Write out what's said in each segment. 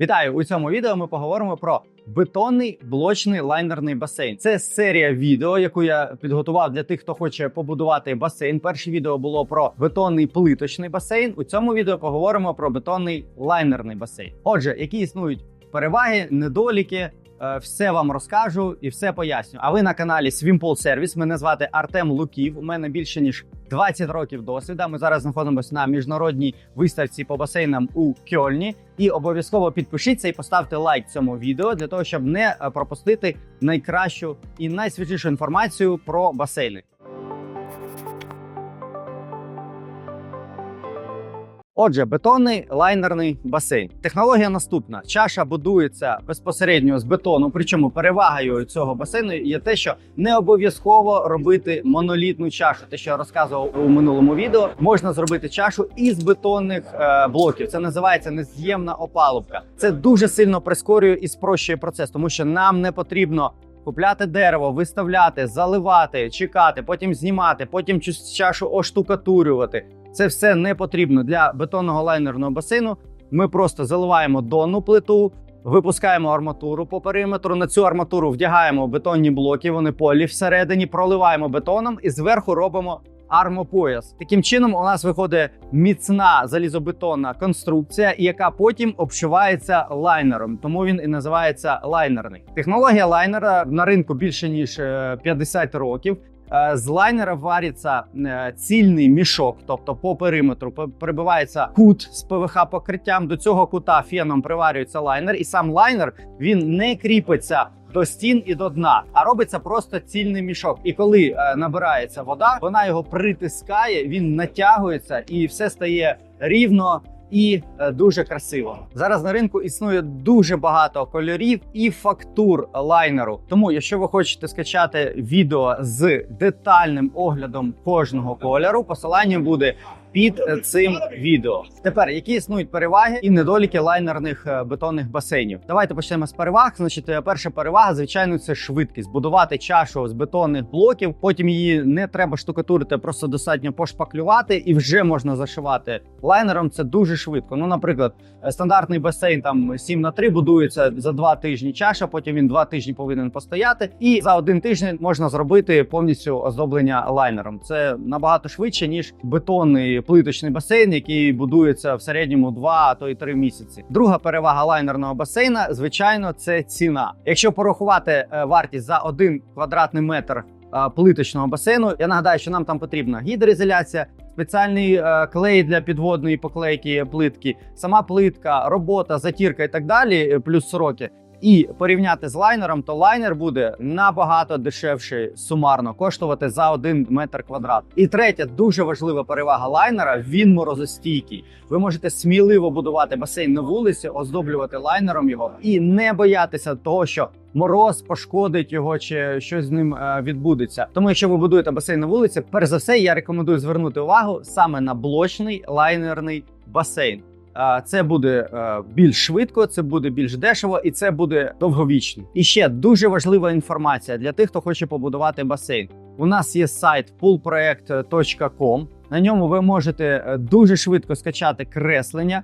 Вітаю! У цьому відео ми поговоримо про бетонний блочний лайнерний басейн. Це серія відео, яку я підготував для тих, хто хоче побудувати басейн. Перше відео було про бетонний плиточний басейн. У цьому відео поговоримо про бетонний лайнерний басейн. Отже, які існують переваги, недоліки. Е, Все вам розкажу і все поясню. А ви на каналі Свімпол Сервіс. Мене звати Артем Луків. У мене більше ніж 20 років досвіду. Ми зараз знаходимося на міжнародній виставці по басейнам у Кьольні. І обов'язково підпишіться і поставте лайк цьому відео для того, щоб не е, пропустити найкращу і найсвіжішу інформацію про басейни. Отже, бетонний лайнерний басейн. Технологія наступна: чаша будується безпосередньо з бетону. Причому перевагою цього басейну є те, що не обов'язково робити монолітну чашу. Те, що я розказував у минулому відео, можна зробити чашу із бетонних е, блоків. Це називається нез'ємна опалубка. Це дуже сильно прискорює і спрощує процес, тому що нам не потрібно. Купляти дерево, виставляти, заливати, чекати, потім знімати, потім чашу оштукатурювати. Це все не потрібно для бетонного лайнерного басейну. Ми просто заливаємо донну плиту, випускаємо арматуру по периметру. На цю арматуру вдягаємо бетонні блоки, вони полі всередині, проливаємо бетоном і зверху робимо армопояс. Таким чином, у нас виходить міцна залізобетонна конструкція, яка потім обшивається лайнером. Тому він і називається лайнерний. Технологія лайнера на ринку більше ніж е, 50 років. Е, З лайнера вариться е, цільний мішок, тобто по периметру прибивається кут з ПВХ покриттям. До цього кута феном приварюється лайнер, і сам лайнер він не кріпиться до стін і до дна, а робиться просто цільний мішок. І коли е, набирається вода, вона його притискає, він натягується і все стає рівно. І е, дуже красиво зараз на ринку існує дуже багато кольорів і фактур лайнеру. Тому, якщо ви хочете скачати відео з детальним оглядом кожного кольору, посилання буде під е, цим відео. Тепер які існують переваги і недоліки лайнерних е, бетонних басейнів? Давайте почнемо з переваг. Значить, перша перевага, звичайно, це швидкість. Будувати чашу з бетонних блоків. Потім її не треба штукатурити, просто достатньо пошпаклювати, і вже можна зашивати лайнером. Це дуже швидко. Ну, наприклад, е, стандартний басейн там 7 на 3 будується за 2 тижні чаша. Потім він 2 тижні повинен постояти, і за один тиждень можна зробити повністю оздоблення лайнером. Це набагато швидше ніж бетонний плиточний басейн, який будується в середньому 2, а то й 3 місяці. Друга перевага лайнерного басейна, звичайно, це ціна. Якщо порахувати е, вартість за 1 квадратний метр е, плиточного басейну, я нагадаю, що нам там потрібна гідроізоляція. Спеціальний е, клей для підводної поклейки плитки, сама плитка, робота, затірка і так далі, е, плюс сроки. І порівняти з лайнером, то лайнер буде набагато дешевше сумарно коштувати за один метр квадрат. І третя дуже важлива перевага лайнера: він морозостійкий. Ви можете сміливо будувати басейн на вулиці, оздоблювати лайнером його і не боятися того, що мороз пошкодить його чи щось з ним е, відбудеться. Тому, якщо ви будуєте басейн на вулиці, перш за все, я рекомендую звернути увагу саме на блочний лайнерний басейн. Це буде е, більш швидко, це буде більш дешево і це буде довговічно. І ще дуже важлива інформація для тих, хто хоче побудувати басейн. У нас є сайт poolproject.com. На ньому ви можете е, дуже швидко скачати креслення.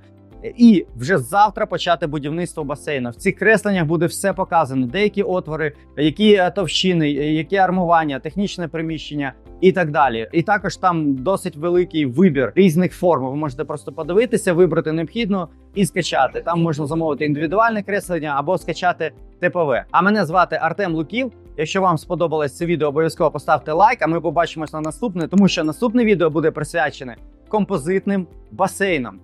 І вже завтра почати будівництво басейну. В цих кресленнях буде все показано: деякі отвори, які е, товщини, які армування, технічне приміщення і так далі. І також там досить великий вибір різних форм. Ви можете просто подивитися, вибрати необхідно і скачати. Там можна замовити індивідуальне креслення або скачати ТПВ. А мене звати Артем Луків. Якщо вам сподобалось це відео, обов'язково поставте лайк. А ми побачимось на наступне, тому що наступне відео буде присвячене композитним басейнам.